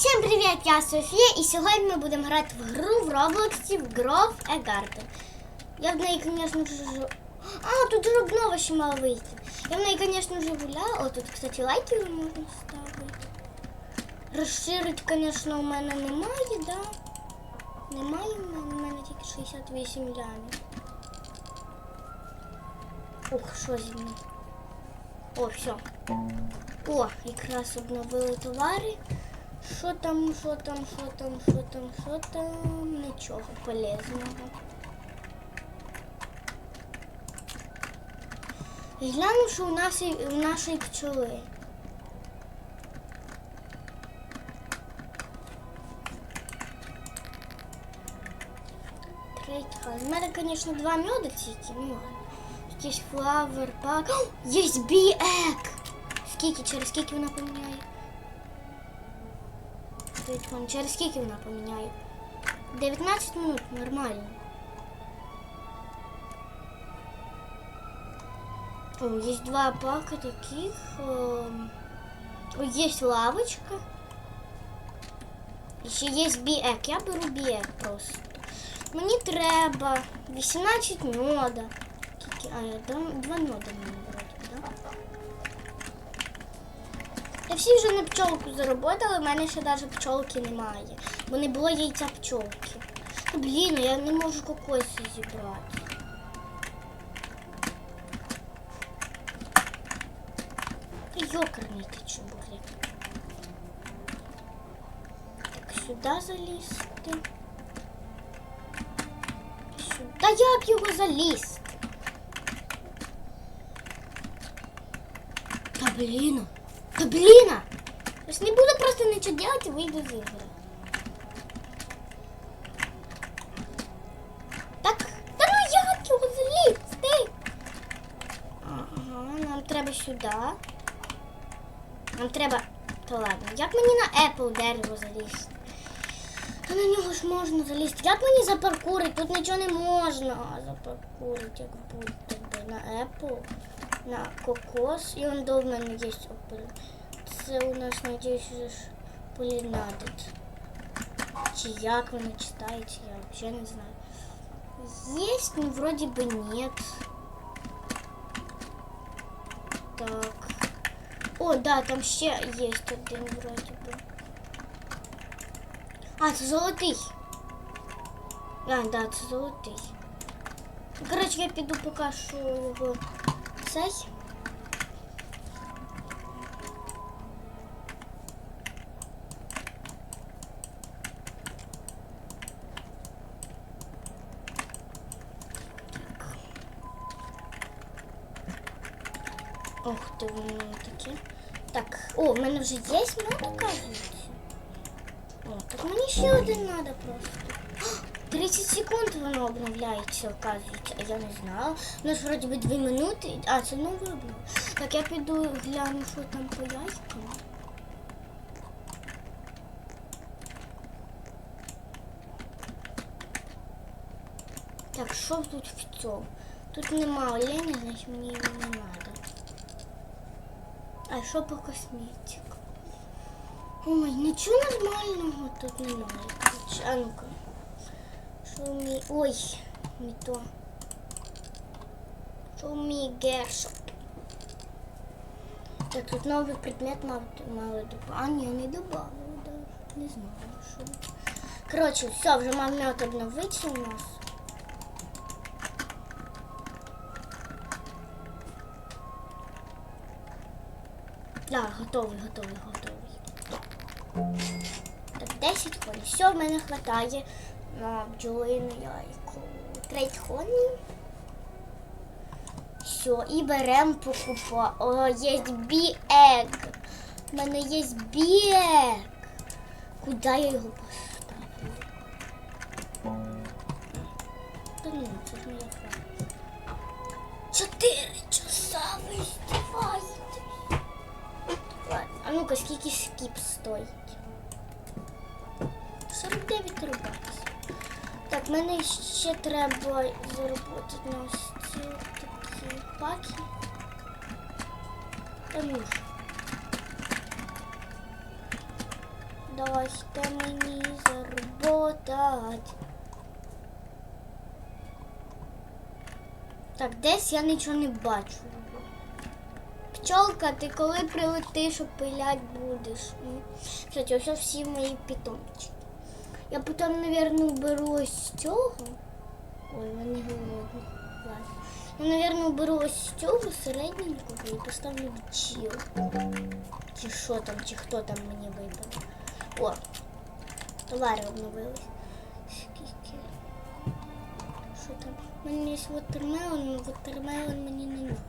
Всім привіт, я Софія, і сьогодні ми будемо грати в гру в Роблоксі в Grove a Garden. Я в неї, звісно ж. А, тут же обнова ще мала вийти. Я в неї, звісно ж, гуляла. О, тут, кстати, лайки можна ставити. Розширить, звісно, у мене немає, да? Немає в мене, у мене тільки 68 лямів. Ух, що зі мною? О, все. О, якраз обновили товари. Що там, що там, що там, що там, що там, нічого полезного. І гляну, що у нас і- у нашої пчоли. Трейдха. У мене, звісно, два меда тільки, ну ладно. Якийсь флавер пак. О, Є біек! Скільки, через скільки вона поміняє? Телефон. Через скільки вона поміняє? 19 минут, нормально. О, есть два пака таких. эм, О, есть лавочка. Ще є біек. Я беру біек просто. Мені треба 18 меда. Тільки- А, я дам- два меда мені Всі вже на пчолку заработали, в мене ще навіть пчолки немає. Бо не було яйця пчолки. Ну, блін, я не можу кокоси зібрати. Та Йокарний ти чубурик. Так, сюди залізти. Сюди. Та як його залізти? Та блін. Та блін! Ось не буду просто нічого делать і вийду з ігри. Так, та ну як його залізти? Ага, нам треба сюди. Нам треба. То ладно, як мені на Apple дерево залізти? Та на нього ж можна залізти. Як мені запаркурити? Тут нічого не можна запаркурити, як будто би на Apple, на кокос. І он до в мене є опиль. Це у нас, надіюсь, вже ж полінадить. Чи як воно читається, я взагалі не знаю. Есть, ну вроде бы нет. Так. О, да, там ще есть один вроде бы. А, це золотий. А, да, це золотий. Коротше, я піду поки що в цей. Ох ти вони такі. Так, о, в мене вже є мед, оказується. О, так мені ще один треба просто. 30 секунд воно обновляється, оказується, а я не знала. У нас вроді би 2 минути. А, це новий обнов. Так, я піду гляну, що там по яйцям. Так, що тут в цьому? Тут нема оленя, значить мені його не треба. А що по косметику? Ой, нічого нормального тут немає. А ну-ка. Що. Ой, не то. Що мій гершоп? Так, тут новий предмет мали добавити. А, ні, не добавили даже. Не знаю, що. Коротше, все, вже мав мед у нас. Да, готовий, готовий, готовий. Так, 10 коней. Все, в мене хватає на бджолину яйко. Трейд хоні. Все, і беремо покупа. О, є біек. У мене є біек. Куди я його поставлю? Та ну, це ж моя фраза. Чотири часа ви здіваєтесь. А ну-ка, скільки скіп стоїть? 49 рублів. Так, мене ще треба заробити на ось ці такі паки. Та ну ж. дасте мені заработать. Так, десь я нічого не бачу. Пчолка, ти коли прилетиш, опилять будеш. Кстати, ось всі мої питомчики. Я потім, мабуть, беру ось цього. Ой, вони голодні. Ладно. Я, мабуть, беру ось цього середненького і поставлю бджіл. Чи що там, чи хто там мені випав. О, товари обновились. Скільки? Що там? У мене є вотермелон, але вотермелон мені не треба.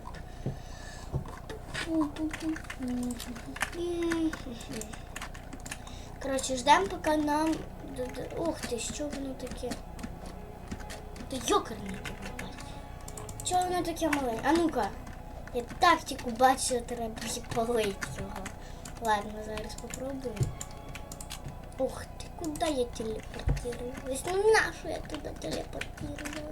Коротше, ждемо, поки нам... Ух ти, що воно таке? Та йокарний бачить. Чого воно таке маленьке? А ну-ка. Я тактику бачу, треба полить його. Ладно, зараз попробую. Ух ты, куда я телепортировалась? Ну нашу я туда телепортировалась.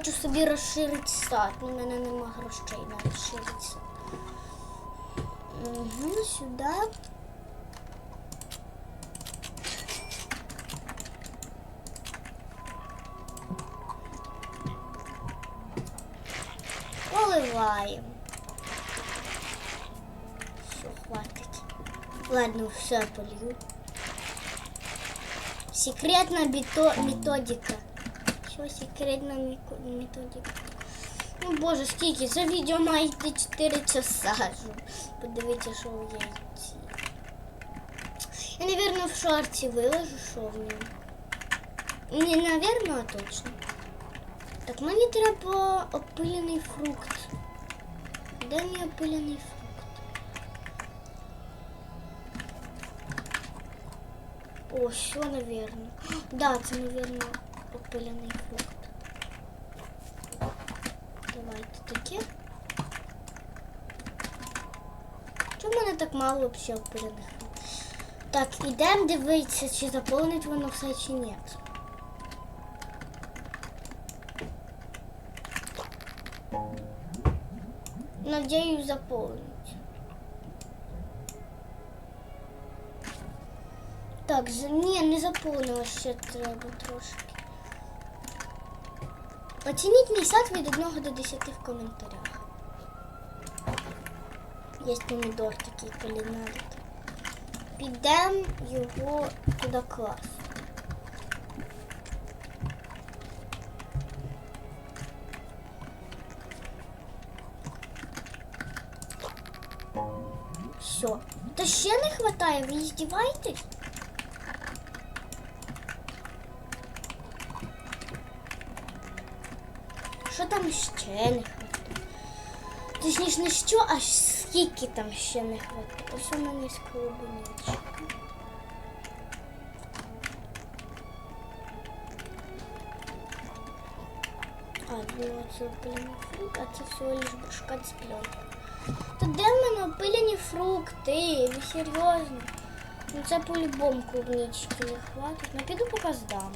Хочу собі розширити сад, в мене нема грошей на розширити сад. Угу, сюди. Поливаємо. Все, хватить. Ладно, все полью. Секретная методика. Що секретна міко- методика? Ну боже, скільки? Це відео має йти 4 часа. Ж. Подивіться, що в яйці. Я, наверное, в шорті виложу, що в ньому. Не, наверное, а точно. Так, мені треба опилений фрукт. Де мій опилений фрукт? О, що, наверное. Да, це, наверное, опилений фрукт. Давайте таке. Чому в мене так мало взагалі опилених фруктів? Так, ідемо дивитися, чи заповнить воно все чи ні. Надеюсь, заполнить. Так, за- ні, не заповнило ще треба трошки. Оцініть мій сад від 1 до 10 в коментарях. Є помідор такий, надо. Підемо його туди класти. Все. Та ще не хватає, ви здіваєтесь? Там ще не хватає? Точніше, не що, а скільки там ще не хватає. Ось у мене є клубничка. А, ну це опиляний фрукт, а це всього лиш бушкат з пленкою. Та де в мене опиляні фрукти? Ви серйозно? Ну це по-любому клубнички не хватить. Ну піду поки здам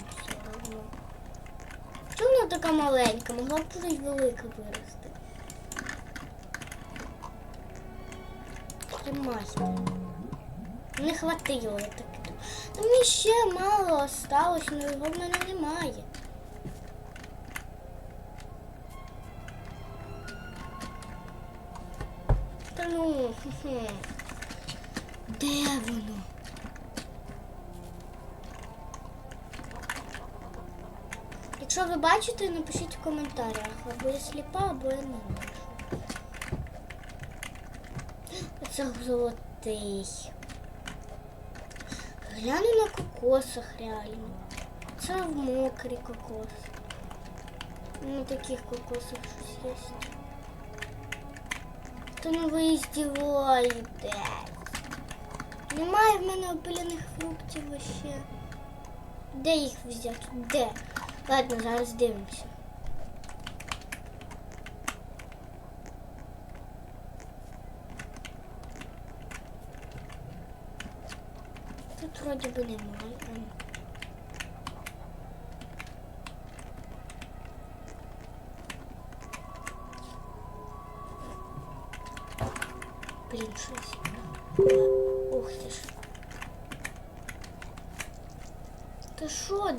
така маленька? Могла б тут велика вирости. Тримайте. Не хватило, я так. Та мені ще мало осталось, але його в мене немає. Та ну, хе-хе. де воно? Якщо ви бачите, напишіть в коментарях, або я сліпа, або я не можу. Це золотий. Гляну на кокосах реально. Це в мокрі кокос. На таких кокосах щось є. Та ну ви здіваєтесь. Немає в мене опиляних фруктів вообще. Де їх взяти? Де? Ладно, зараз дивимося. Тут вроді би немає.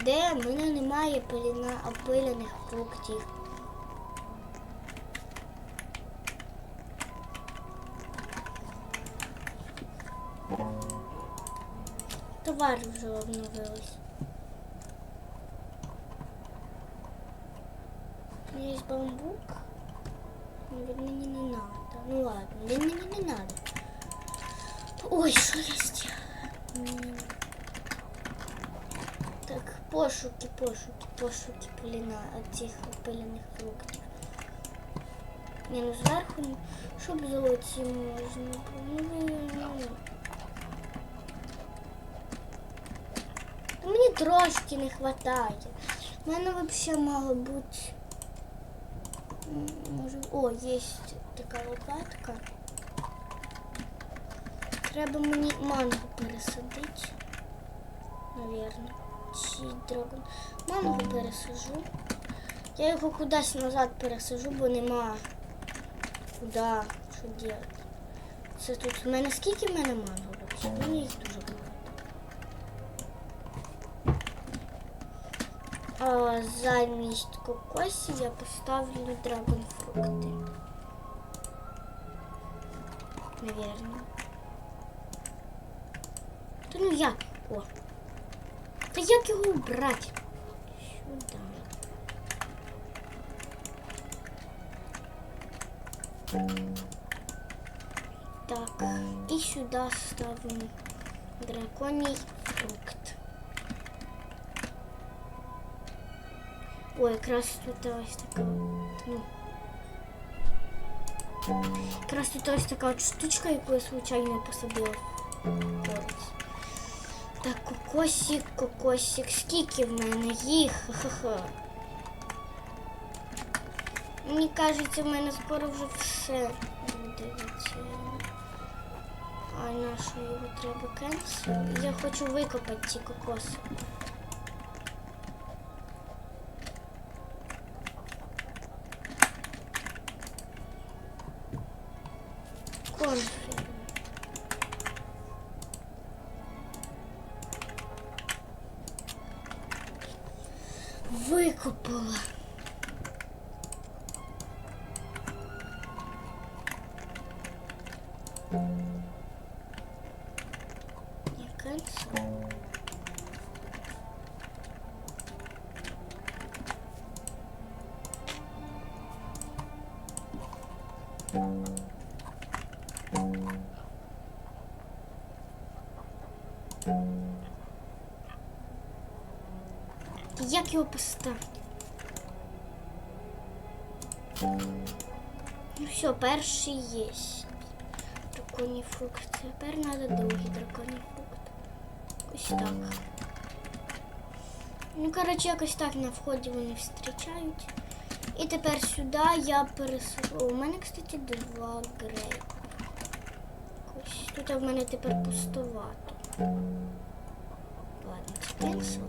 Де? В мене немає пиліна, опилених фруктів. Товар вже обновилось. Є бамбук. Ну, він мені не надо. Ну ладно, він мені не надо. Ой, що. Так, пошуки, пошуки, пошуки пиліна цих пиляних фруктів. Ні, ну зверху, щоб золоті можна. Мені трошки не вистачає. У мене взагалі мало м, Може, о, є така лопатка. Треба мені манго пересадити. Наверно. Чи драгон. Манго пересажу. Я його кудись назад пересажу, бо нема куди що робити. Це тут. У мене скільки в мене манго взагалі? У мене їх дуже багато. А замість кокосів я поставлю драгонфрукти. Наверно. Та ну як? О. Та як його убрати? Сюди. Так, і сюди ставимо драконій фрукт. Ой, якраз тут ось така. Ну. Якраз тут ось така от штучка, яку я случайно посадила. Так, кокосик, кокосик. Скільки в мене їх? Ха-ха. Мені кажеться, в мене скоро вже все буде. А на що його треба кенсел? Я хочу викопати ці кокоси. Не кольцо. Як його поставити? Ну все, перший є. Драконій фрукт. Тепер треба другий драконій фрукт. Ось так. Ну, коротше, якось так на вході вони зустрічають. І тепер сюди я пересажу. У мене, кстати, два грейпа. Ось тут в мене тепер пустовато. Ладно, це кенсел.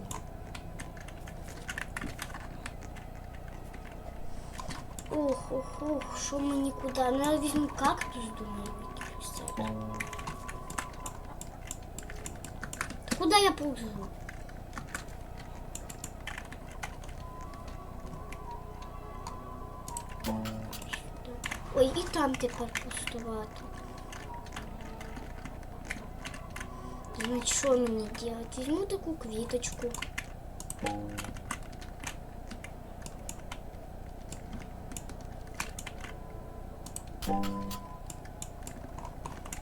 Ох, ох, ох, що мені куди? Ну, я візьму кактус, думаю, це. Та я повзу? Ой, і там тепер пустувати. Значить, що мені робити? Візьму таку квіточку.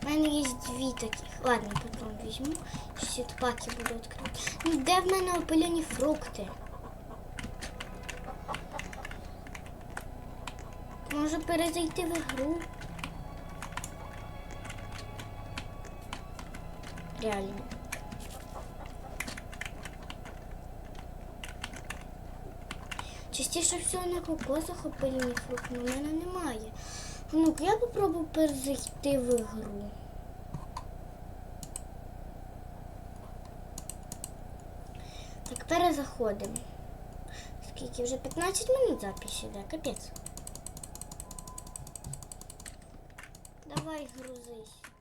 У мене є дві таких. Ладно, потім візьму. Сітпаки буду відкривати. Ну, де в мене опилені фрукти? Може перезайти в ігру? Реально. Частіше всього на кокосах опилені фрукти, але в мене немає. Ну, я попробую перезайти в ігру. Так, перезаходимо. Скільки вже 15 минут записи, да, капець. Давай грузись.